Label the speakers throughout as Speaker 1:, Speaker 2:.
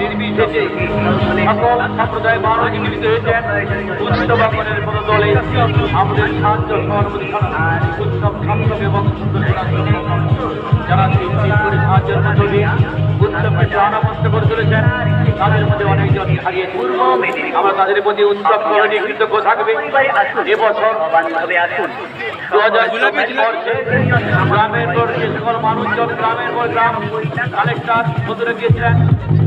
Speaker 1: নির্বিশেষে মানুষ জীবিত হয়েছেন বাংলার কোনো দলে আমাদের সাহায্য উৎসব সার্থক এবং সুন্দর যারা সাহায্যের মধ্য করে তুলেছেন, তাদের মধ্যে অনেকজন আমরা তাদের প্রতি উৎসব স্মরণে কৃতজ্ঞ থাকবে। এবছর বর্ষে গ্রামের পর যে সকল মানুষজন গ্রামের পর গ্রাম কালেক্টর ভদ্রে গিয়েছিলেন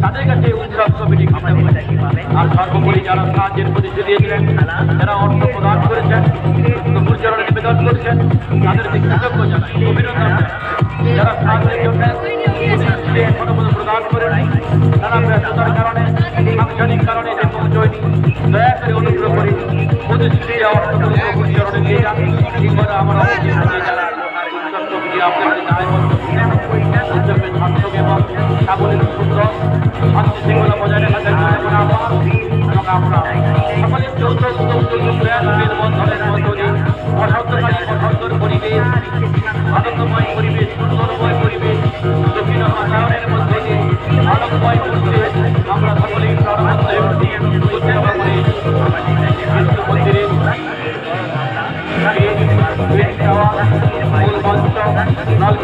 Speaker 1: তাদের কাছে উৎসব কমিটি আর সর্বোপরি যারা সাহায্যের প্রতিশ্রুতি দিয়েছিলেন যারা অর্থ প্রদান করেছেন গুরুচরণে নিবেদন করেছেন তাদেরকে কৃতজ্ঞ জানাই অভিনন্দন যারা সাহায্যের জন্য এখনও পর্যন্ত প্রদান করেন তারা ব্যস্ততার কারণে সাংসারিক কারণে যে পৌঁছয়নি দয়া করে অনুগ্রহ করে প্রতিশ্রুতি অর্থ যান কিংবা আমরা অবশ্যই নিয়ে যারা আপনাদের দায়বদ্ধ উৎসবের সার্থক এবং সকলের যৌথ উদ্যোগ মেলবন্ধনের মধ্য দিয়ে অসন্তকারী পরিবেশ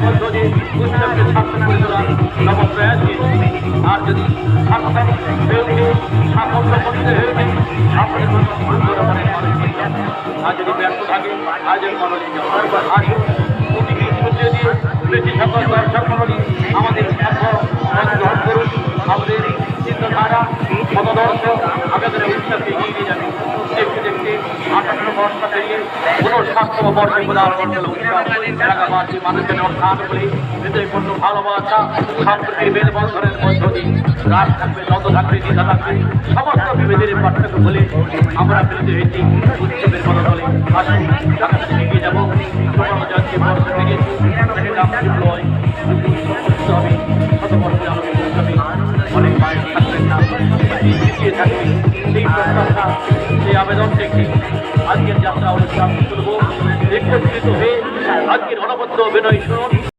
Speaker 1: দিয়ে করে আর যদি উঠে সাফল্য করতে হয়ে আমাদের আর যদি ব্যর্থ থাকে মানুষ আসুন কোটিকে সূর্য দিয়ে আমাদের গ্রহণ করুন আমাদের চিন্তাধারা মতদর্শ আমাদের উৎসবকে এগিয়ে নিয়ে যাবে। আঠান্ন বর্ষ পেরিয়ে ঊনষাটতম বর্ষে প্রদান উৎসব এলাকাবাসী মানুষের অর্থাৎ হৃদয়পূর্ণ ভালোবাসা সম্প্রীতির মেলবন্ধনের মধ্য দিয়ে থাকবে, যত থাকবে, দ্বিধা থাকবে, সমস্ত বিভেদের পার্থক্য বলে আমরা মিলিত হয়েছি, উৎসবের বদলে আসুন, ঢাকা থেকে যাব। অনেক মায়ের থাকবেন না সেই সেই আবেদন দেখি আজকের যাত্রা অনুষ্ঠান শুরু একত্রিত হয়ে আজকের অনবদ্য অভিনয় শুনুন।